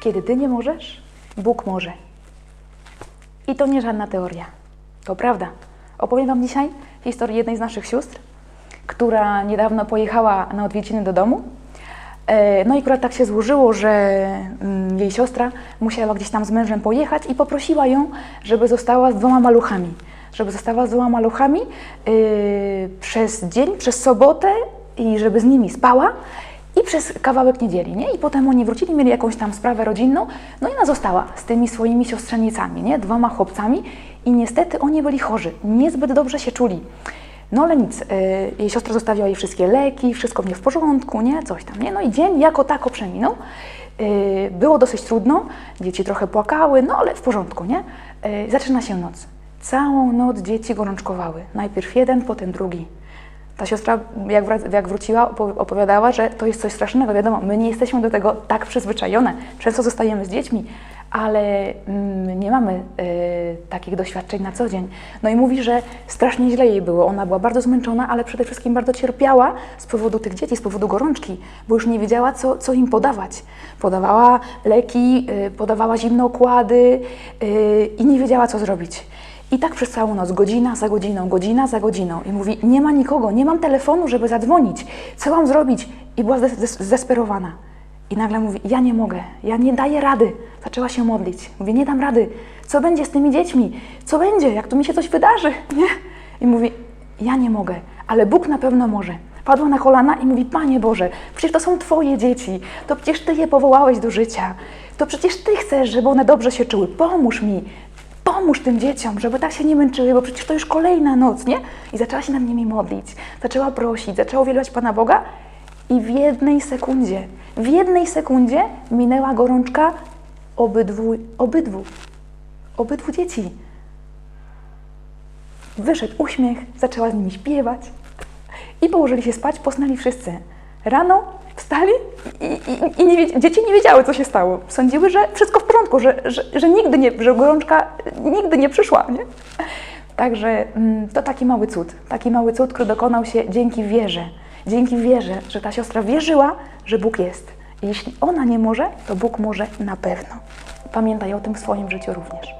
kiedy ty nie możesz, Bóg może. I to nie żadna teoria. To prawda. Opowiem Wam dzisiaj historię jednej z naszych sióstr, która niedawno pojechała na odwiedziny do domu. E, No i akurat tak się złożyło, że mm, jej siostra musiała gdzieś tam z mężem pojechać i poprosiła ją, żeby została z dwoma maluchami. Żeby została z dwoma maluchami yy, przez dzień, przez sobotę i żeby z nimi spała i przez kawałek niedzieli, nie? I potem oni wrócili, mieli jakąś tam sprawę rodzinną, no i ona została z tymi swoimi siostrzenicami, nie? Dwoma chłopcami i niestety oni byli chorzy, niezbyt dobrze się czuli. No ale nic, y, jej siostra zostawiła jej wszystkie leki, wszystko w porządku, nie? Coś tam, nie? No i dzień jako tako przeminął. Y, było dosyć trudno, dzieci trochę płakały, no ale w porządku, nie? Y, zaczyna się noc. Całą noc dzieci gorączkowały. Najpierw jeden, potem drugi. Ta siostra, jak, jak wróciła, opowi- opowiadała, że to jest coś strasznego. Wiadomo, my nie jesteśmy do tego tak przyzwyczajone. Często zostajemy z dziećmi, ale mm, nie mamy y, takich doświadczeń na co dzień. No i mówi, że strasznie źle jej było. Ona była bardzo zmęczona, ale przede wszystkim bardzo cierpiała z powodu tych dzieci, z powodu gorączki, bo już nie wiedziała, co, co im podawać. Podawała leki, y, podawała zimne okłady y, i nie wiedziała, co zrobić. I tak przez całą noc, godzina za godziną, godzina za godziną. I mówi, nie ma nikogo, nie mam telefonu, żeby zadzwonić. Co mam zrobić? I była zdes- zdes- zdesperowana. I nagle mówi, ja nie mogę, ja nie daję rady. Zaczęła się modlić. Mówi, nie dam rady. Co będzie z tymi dziećmi? Co będzie, jak tu mi się coś wydarzy? Nie? I mówi, ja nie mogę, ale Bóg na pewno może. Padła na kolana i mówi, Panie Boże, przecież to są Twoje dzieci, to przecież Ty je powołałeś do życia, to przecież Ty chcesz, żeby one dobrze się czuły, pomóż mi, pomóż tym dzieciom, żeby tak się nie męczyły, bo przecież to już kolejna noc, nie? I zaczęła się nad nimi modlić, zaczęła prosić, zaczęła uwielbiać Pana Boga i w jednej sekundzie, w jednej sekundzie minęła gorączka obydwu, obydwu, obydwu dzieci. Wyszedł uśmiech, zaczęła z nimi śpiewać i położyli się spać, posnęli wszyscy. Rano wstali i, i, i nie, dzieci nie wiedziały, co się stało. Sądziły, że wszystko w porządku, że, że, że nigdy nie, że gorączka nigdy nie przyszła, nie? Także mm, to taki mały cud, taki mały cud, który dokonał się dzięki wierze. Dzięki wierze, że ta siostra wierzyła, że Bóg jest. I jeśli ona nie może, to Bóg może na pewno. Pamiętaj o tym w swoim życiu również.